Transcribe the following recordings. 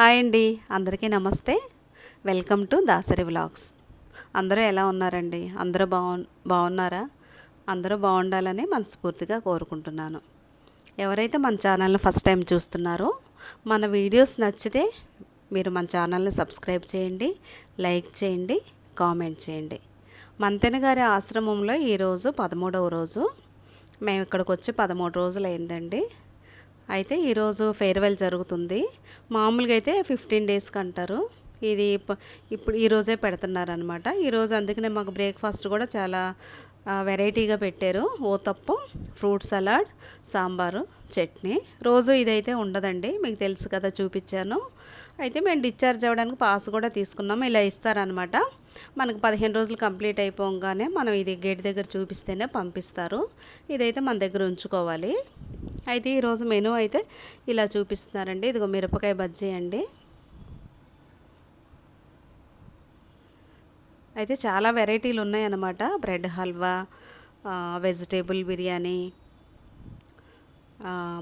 Hi అండి. అందరికీ నమస్తే. Welcome to Dasari vlogs. అందరూ ఎలా ఉన్నారండి? అందరూ బాగు బాగున్నారా అందరూ బాగుండాలని మనస్ఫూర్తిగా కోరుకుంటున్నాను. ఎవరైతే మన ఛానల్ని ఫస్ట్ టైం చూస్తున్నారో మన వీడియోస్ నచ్చితే మీరు మన ఛానల్ని సబ్స్క్రైబ్ చేయండి లైక్ చేయండి కామెంట్ చేయండి. మంతెన గారి ఆశ్రమంలో ఈరోజు పదమూడవ రోజు. మేము ఇక్కడికి వచ్చి పదమూడు రోజులు అయిందండి అయితే ఈరోజు ఫేర్వెల్ జరుగుతుంది. మామూలుగా అయితే ఫిఫ్టీన్ డేస్కి అంటారు ఇది ఇప్పుడు ఈరోజే పెడుతున్నారనమాట ఈరోజు అందుకనే మాకు బ్రేక్ఫాస్ట్ కూడా చాలా వెరైటీగా పెట్టారు. Uttapam fruit salad sambar chutney. రోజు ఇదైతే ఉండదండి. మీకు తెలుసు కదా చూపించాను. అయితే మేము డిశ్చార్జ్ అవ్వడానికి పాస్ కూడా తీసుకున్నాము. ఇలా ఇస్తారనమాట మనకు పదిహేను రోజులు కంప్లీట్ అయిపోగానే మనం ఇది గేట్ దగ్గర చూపిస్తేనే పంపిస్తారు. ఇదైతే మన దగ్గర ఉంచుకోవాలి. అయితే ఈరోజు మెనూ అయితే ఇలా చూపిస్తున్నారండి. ఇదిగో మిరపకాయ బజ్జీ అండి. అయితే చాలా వెరైటీలు ఉన్నాయన్నమాట బ్రెడ్ హల్వా వెజిటేబుల్ బిర్యానీ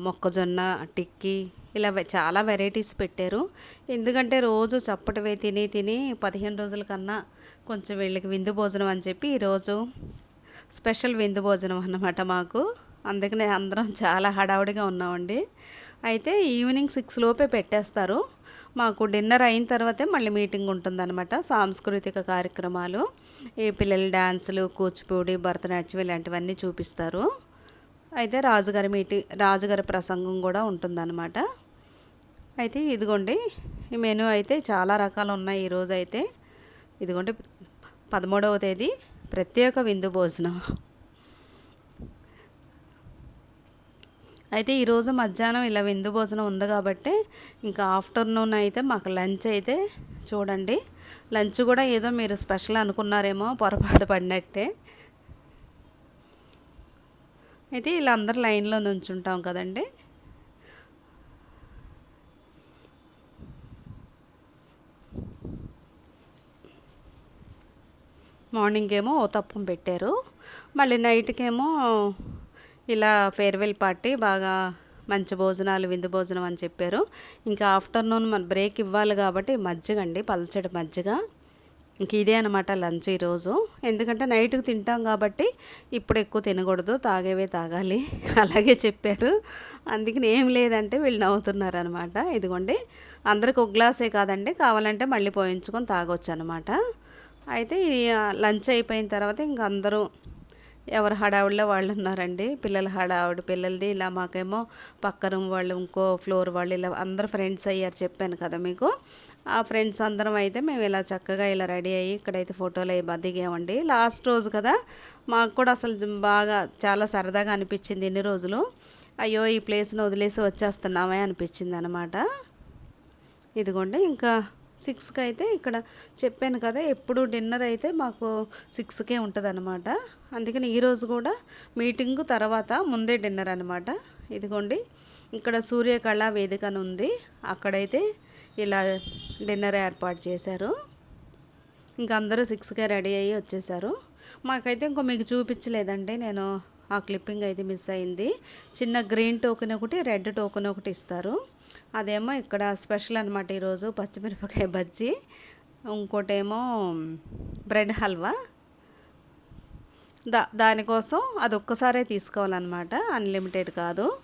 మొక్కజొన్న టిక్కీ ఇలా చాలా వెరైటీస్ పెట్టారు. ఎందుకంటే రోజు చప్పటివే తిని తిని పదిహేను రోజుల కన్నా కొంచెం వీళ్ళకి విందు భోజనం అని చెప్పి ఈరోజు స్పెషల్ విందు భోజనం అన్నమాట మాకు. అందుకనే అందరం చాలా హడావుడిగా ఉన్నామండి. అయితే ఈవినింగ్ సిక్స్ లోపే పెట్టేస్తారు. మాకు డిన్నర్ అయిన తర్వాతే మళ్ళీ మీటింగ్ ఉంటుందన్నమాట. సాంస్కృతిక కార్యక్రమాలు ఈ పిల్లల డ్యాన్సులు కూచిపూడి భరతనాట్యం ఇలాంటివన్నీ చూపిస్తారు. అయితే రాజుగారి మీటింగ్ రాజుగారి ప్రసంగం కూడా ఉంటుందన్నమాట. అయితే ఇదిగోండి ఈ మెనూ అయితే చాలా రకాలు ఉన్నాయి ఈరోజు అయితే ఇదిగోండి పదమూడవ తేదీ ప్రత్యేక విందు భోజనం. అయితే ఈరోజు మధ్యాహ్నం ఇలా విందు భోజనం ఉంది కాబట్టి ఇంకా ఆఫ్టర్నూన్ అయితే మాకు లంచ్ అయితే చూడండి. లంచ్ కూడా ఏదో మీరు స్పెషల్ అనుకున్నారేమో పొరపాటు పడినట్టే. అయితే ఇలా అందరు లైన్లో నుంచుంటాం కదండి. మార్నింగ్ ఏమో ఓతప్పం పెట్టారు. మళ్ళీ నైట్కేమో ఇలా ఫేర్వెల్ పార్టీ బాగా మంచి భోజనాలు విందు భోజనం అని చెప్పారు. ఇంకా ఆఫ్టర్నూన్ మన బ్రేక్ ఇవ్వాలి కాబట్టి మజ్జిగ అండి పల్చడి మజ్జిగ. ఇంక ఇదే అనమాట లంచ్ ఈరోజు. ఎందుకంటే నైట్కి తింటాం కాబట్టి ఇప్పుడు ఎక్కువ తినకూడదు తాగేవే తాగాలి. అలాగే చెప్పారు. అందుకని ఏం లేదంటే వీళ్ళు నవ్వుతున్నారు అనమాట ఇదిగోండి అందరికి ఒక గ్లాసే కాదండి కావాలంటే మళ్ళీ పోయించుకొని తాగొచ్చు అనమాట అయితే లంచ్ అయిపోయిన తర్వాత ఇంక అందరూ ఎవరు హడావుడిలో వాళ్ళు ఉన్నారండి. పిల్లల హడావుడి పిల్లలది ఇలా మాకేమో పక్క రూమ్ వాళ్ళు ఇంకో ఫ్లోర్ వాళ్ళు ఇలా అందరు ఫ్రెండ్స్ అయ్యారు చెప్పాను కదా మీకు. ఆ ఫ్రెండ్స్ అందరం అయితే మేము ఇలా చక్కగా ఇలా రెడీ అయ్యి ఇక్కడైతే ఫోటోలు అవి దిగామండి. లాస్ట్ రోజు కదా మాకు కూడా అసలు బాగా చాలా సరదాగా అనిపించింది ఎన్ని రోజులు. అయ్యో ఈ ప్లేస్ని వదిలేసి వచ్చేస్తున్నామే అనిపించింది అనమాట ఇదిగోండి ఇంకా సిక్స్కి అయితే ఇక్కడ చెప్పాను కదా ఎప్పుడు డిన్నర్ అయితే మాకు సిక్స్కే ఉంటుంది అనమాట అందుకని ఈరోజు కూడా మీటింగ్ తర్వాత ముందే డిన్నర్ అనమాట ఇదిగోండి ఇక్కడ సూర్యకళ వేదిక అని ఉంది. అక్కడైతే ఇలా డిన్నర్ ఏర్పాటు చేశారు. ఇంక అందరూ సిక్స్కే రెడీ అయ్యి వచ్చేసారు. మాకైతే ఇంకో మీకు చూపించలేదండి నేను ఆ క్లిప్పింగ్ అయితే మిస్ అయింది. చిన్న గ్రీన్ టోకెన్ ఒకటి రెడ్ టోకెన్ ఒకటి ఇస్తారు. అదేమో ఇక్కడ స్పెషల్ అనమాట ఈరోజు పచ్చిమిరపకాయ బజ్జీ. ఇంకోటేమో బ్రెడ్ హల్వా. దా దానికోసం అది ఒక్కసారే తీసుకోవాలన్నమాట. అన్లిమిటెడ్ కాదు.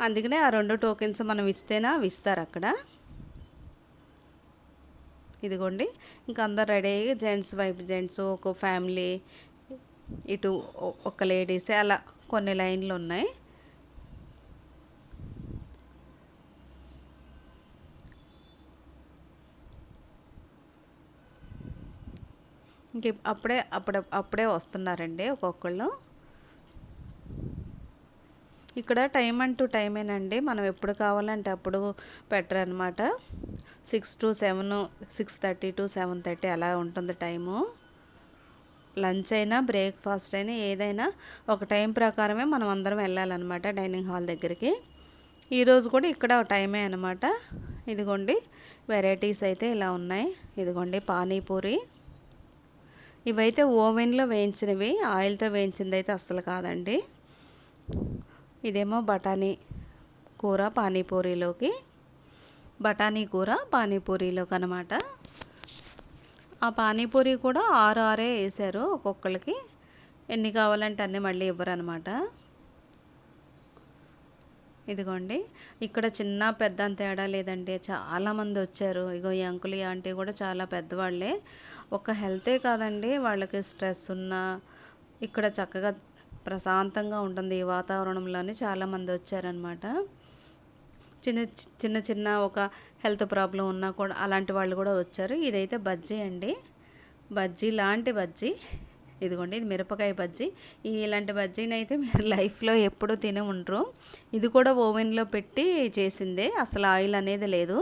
అందుకనే ఆ రెండు టోకెన్స్ మనం ఇస్తేనా అవి ఇస్తారు అక్కడ. ఇదిగోండి. ఇంకా అందరు రెడీ అయ్యి జెంట్స్ వైపు జెంట్స్ ఒక ఫ్యామిలీ ఇటు ఒక లేడీసే అలా కొన్ని లైన్లు ఉన్నాయి. ఇంక అప్పుడే అప్పుడ అప్పుడే వస్తున్నారండి ఒక్కొక్కళ్ళు. ఇక్కడ టైం అంటూ టైమేనండి మనం ఎప్పుడు కావాలంటే అప్పుడు పెట్టరనమాట six to seven six thirty to seven thirty అలా ఉంటుంది టైము. లంచ్ అయినా బ్రేక్ఫాస్ట్ అయినా ఏదైనా ఒక టైం ప్రకారమే మనం అందరం వెళ్ళాలన్నమాట డైనింగ్ హాల్ దగ్గరికి. ఈరోజు కూడా ఇక్కడ టైమే అనమాట ఇదిగోండి వెరైటీస్ అయితే ఇలా ఉన్నాయి. ఇదిగోండి పానీపూరి. ఇవైతే ఓవెన్లో వేయించినవి ఆయిల్తో వేయించింది అయితే అస్సలు కాదండి. ఇదేమో బఠానీ కూర పానీపూరిలోకి. బఠానీ కూర పానీపూరిలోకి అనమాట ఆ పానీపూరి కూడా ఆరు ఆరే వేసారు ఒక్కొక్కరికి ఎన్ని కావాలంటే అన్నీ మళ్ళీ ఇవ్వరనమాట ఇదిగోండి. ఇక్కడ చిన్న పెద్ద అంత తేడా లేదండి. చాలామంది వచ్చారు. ఇగో ఈ అంకుల్ ఈ ఆంటీ కూడా చాలా పెద్దవాళ్ళే. ఒక హెల్తే కాదండి. వాళ్ళకి స్ట్రెస్ ఉన్నా ఇక్కడ చక్కగా ప్రశాంతంగా ఉంటుంది ఈ వాతావరణంలోనే చాలామంది వచ్చారనమాట చిన్న చిన్న చిన్న ఒక హెల్త్ ప్రాబ్లం ఉన్నా కూడా అలాంటి వాళ్ళు కూడా వచ్చారు. ఇదైతే బజ్జీ అండి. బజ్జీ లాంటి బజ్జీ. ఇదిగోండి ఇది మిరపకాయ బజ్జీ. ఇలాంటి బజ్జీని అయితే మీరు లైఫ్లో ఎప్పుడూ తినే ఉండరు. ఇది కూడా ఓవెన్లో పెట్టి చేసిందే. అసలు ఆయిల్ అనేది లేదు.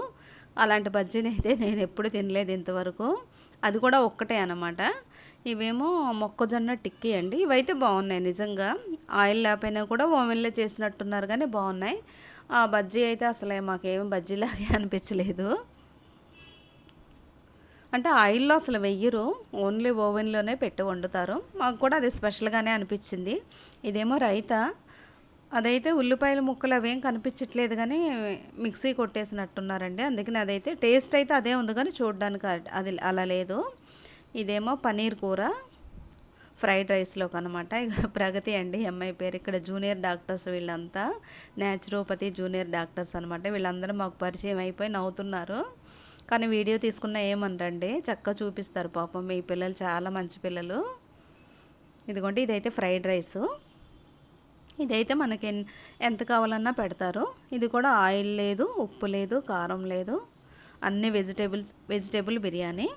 అలాంటి బజ్జీని అయితే నేను ఎప్పుడు తినలేదు ఇంతవరకు. అది కూడా ఒక్కటే అనమాట. ఇవేమో మొక్కజొన్న టిక్కీ అండి. ఇవైతే బాగున్నాయి నిజంగా. ఆయిల్ లేకపోయినా కూడా ఓవెన్లో చేసినట్టున్నారు కానీ బాగున్నాయి. ఆ బజ్జీ అయితే అసలే మాకేం బజ్జీలాగే అనిపించలేదు. అంటే ఆయిల్లో అసలు వెయ్యరు. ఓన్లీ ఓవెన్లోనే పెట్టి వండుతారు. మాకు కూడా అది స్పెషల్గానే అనిపించింది. ఇదేమో రైత. అదైతే ఉల్లిపాయల ముక్కలు అవేం కనిపించట్లేదు కానీ మిక్సీ కొట్టేసినట్టున్నారండి. అందుకని అదైతే టేస్ట్ అయితే అదే ఉంది కానీ చూడడానికి అది అలా లేదు. ఇదేమో పనీర్ కూర. ఫ్రైడ్ రైస్లోకి అనమాట ఇక ప్రగతి అండి అమ్మాయి పేరు. ఇక్కడ జూనియర్ డాక్టర్స్ వీళ్ళంతా న్యాచురోపతి జూనియర్ డాక్టర్స్ అనమాట వీళ్ళందరూ మాకు పరిచయం అయిపోయి నవ్వుతున్నారు. కానీ వీడియో తీసుకున్న ఏమనరండి. చక్కగా చూపిస్తారు పాపం. మీ పిల్లలు చాలా మంచి పిల్లలు. ఇదిగోండి ఇదైతే ఫ్రైడ్ రైస్. ఇదైతే మనకి ఎంత కావాలన్నా పెడతారు. ఇది కూడా ఆయిల్ లేదు ఉప్పు లేదు కారం లేదు. అన్ని వెజిటేబుల్స్ వెజిటేబుల్ బిర్యానీ.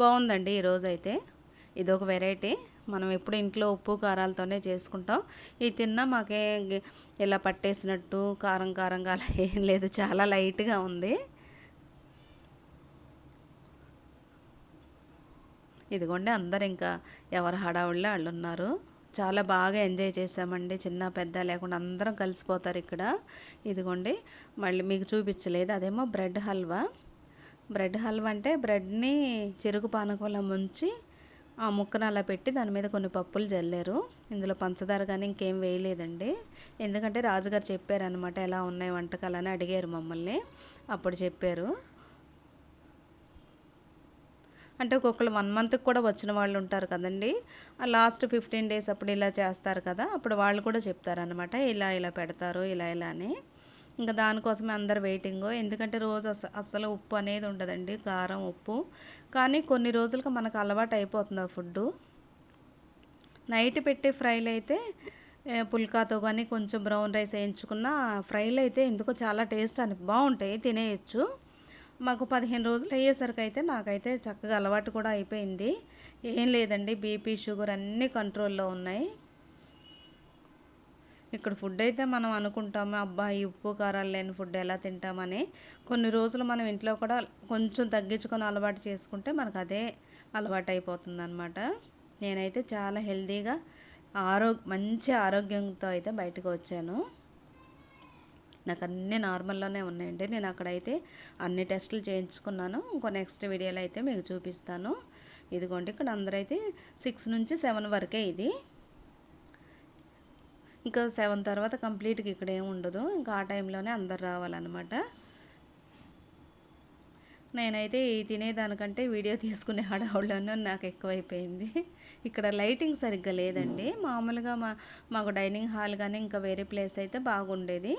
బాగుందండి ఈరోజు అయితే ఇదొక వెరైటీ. మనం ఎప్పుడు ఇంట్లో ఉప్పు కారాలతోనే చేసుకుంటాం. ఇది తిన్నా మాకే ఇలా పట్టేసినట్టు కారం కారంగా అలా ఏం లేదు. చాలా లైట్గా ఉంది. ఇదిగోండి అందరు ఇంకా ఎవరు హడావుళ్ళో వాళ్ళు ఉన్నారు చాలా బాగా ఎంజాయ్ చేసామండి చిన్న పెద్ద లేకుండా అందరం కలిసిపోతారు ఇక్కడ. ఇదిగోండి మళ్ళీ మీకు చూపించలేదు. అదేమో బ్రెడ్ హల్వా. బ్రెడ్ హల్వా అంటే బ్రెడ్ని చెరుకు పానకంలో ముంచి ఆ ముక్కను అలా పెట్టి దాని మీద కొన్ని పప్పులు జల్లారు. ఇందులో పంచదార కానీ ఇంకేం వేయలేదండి. ఎందుకంటే రాజుగారు చెప్పారనమాట ఎలా ఉన్నాయి వంటకాలు అని అడిగారు మమ్మల్ని. అప్పుడు చెప్పారు. అంటే ఒక్కొక్కరు వన్ మంత్కి కూడా వచ్చిన వాళ్ళు ఉంటారు కదండి. లాస్ట్ ఫిఫ్టీన్ డేస్ అప్పుడు ఇలా చేస్తారు కదా అప్పుడు వాళ్ళు కూడా చెప్తారనమాట ఇలా ఇలా పెడతారు ఇలా ఇలా అని. ఇంకా దానికోసమే అందరు వెయిటింగ్. ఎందుకంటే రోజు అస అసలు ఉప్పు అనేది ఉండదండి కారం ఉప్పు. కానీ కొన్ని రోజులకు మనకు అలవాటు అయిపోతుంది ఆ ఫుడ్డు. నైట్ పెట్టే ఫ్రైలు అయితే పుల్కాతో కానీ కొంచెం బ్రౌన్ రైస్ వేయించుకున్న ఫ్రైలు అయితే ఎందుకో చాలా టేస్ట్ అని బాగుంటాయి తినేయచ్చు. మాకు పదిహేను రోజులు అయ్యేసరికి అయితే నాకైతే చక్కగా అలవాటు కూడా అయిపోయింది. ఏం లేదండి బీపీ షుగర్ అన్నీ కంట్రోల్లో ఉన్నాయి. ఇక్కడ ఫుడ్ అయితే మనం అనుకుంటాము అబ్బా ఈ ఉప్పు కారాలు లేని ఫుడ్ ఎలా తింటామని. కొన్ని రోజులు మనం ఇంట్లో కూడా కొంచెం తగ్గించుకొని అలవాటు చేసుకుంటే మనకు అదే అలవాటు అయిపోతుంది అనమాట నేనైతే చాలా హెల్తీగా ఆరోగ్య మంచి ఆరోగ్యంతో అయితే బయటకు వచ్చాను. నాకు అన్నీ నార్మల్లోనే ఉన్నాయండి. నేను అక్కడైతే అన్ని టెస్టులు చేయించుకున్నాను. ఇంకో నెక్స్ట్ వీడియోలో అయితే మీకు చూపిస్తాను. ఇదిగోండి ఇక్కడ అందరైతే సిక్స్ నుంచి సెవెన్ వరకే ఇది. ఇంకా సెవెన్ తర్వాత కంప్లీట్గా ఇక్కడ ఏమి ఉండదు. ఇంకా ఆ టైంలోనే అందరు రావాలన్నమాట. నేనైతే ఈ తినేదానికంటే వీడియో తీసుకునే హడావుల్లోనే నాకు ఎక్కువైపోయింది. ఇక్కడ లైటింగ్ సరిగ్గా లేదండి. మామూలుగా మా మాకు డైనింగ్ హాల్ కానీ ఇంకా వేరే ప్లేస్ అయితే బాగుండేది.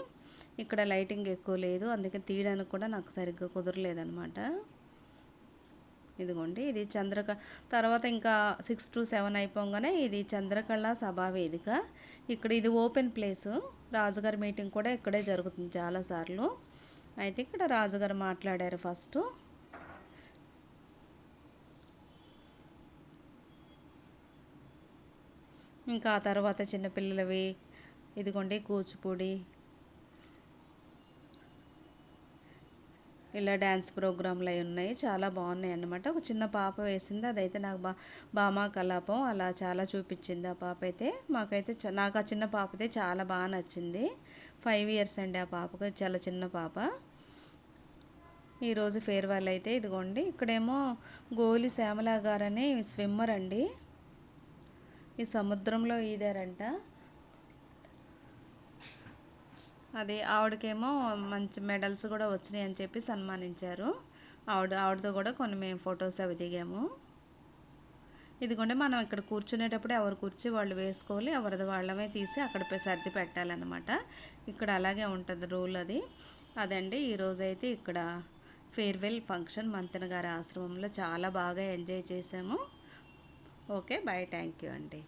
ఇక్కడ లైటింగ్ ఎక్కువ లేదు. అందుకే తీయడానికి కూడా నాకు సరిగ్గా కుదరలేదనమాట ఇదిగోండి ఇది చంద్రక తర్వాత ఇంకా సిక్స్ టు సెవెన్ అయిపోగానే ఇది చంద్రకళ సభా వేదిక. ఇక్కడ ఇది ఓపెన్ ప్లేసు. రాజుగారి మీటింగ్ కూడా ఇక్కడే జరుగుతుంది చాలాసార్లు అయితే ఇక్కడ రాజుగారు మాట్లాడారు ఫస్ట్. ఇంకా ఆ తర్వాత చిన్నపిల్లలవి ఇదిగోండి కూచిపూడి ఇలా డ్యాన్స్ ప్రోగ్రాంలు అవి ఉన్నాయి. చాలా బాగున్నాయి అన్నమాట. ఒక చిన్న పాప వేసింది. అదైతే నాకు బా బామా కలాపం అలా చాలా చూపించింది ఆ పాప అయితే. మాకైతే నాకు ఆ చిన్న పాప అయితే చాలా బాగా నచ్చింది. ఫైవ్ ఇయర్స్ అండి ఆ పాపకు. చాలా చిన్న పాప. ఈరోజు ఫేర్వెల్ అయితే ఇదిగోండి. ఇక్కడేమో గోలి శ్యామల గారని స్విమ్మర్ అండి. ఈ సముద్రంలో ఈదారంట. అది ఆవిడకేమో మంచి మెడల్స్ కూడా వచ్చినాయి అని చెప్పి సన్మానించారు. ఆవిడ ఆవిడతో కూడా కొన్ని మేము ఫొటోస్ అవి దిగాము. ఇదిగోండి మనం ఇక్కడ కూర్చునేటప్పుడు ఎవరు కూర్చి వాళ్ళు వేసుకోవాలి ఎవరిది వాళ్ళమే తీసి అక్కడ సర్ది పెట్టాలన్నమాట. ఇక్కడ అలాగే ఉంటుంది రూల్ అది. అదండి ఈరోజైతే ఇక్కడ ఫేర్వెల్ ఫంక్షన్ మంతెన గారి ఆశ్రమంలో చాలా బాగా ఎంజాయ్ చేసాము ఓకే బాయ్ థ్యాంక్ యూ అండి.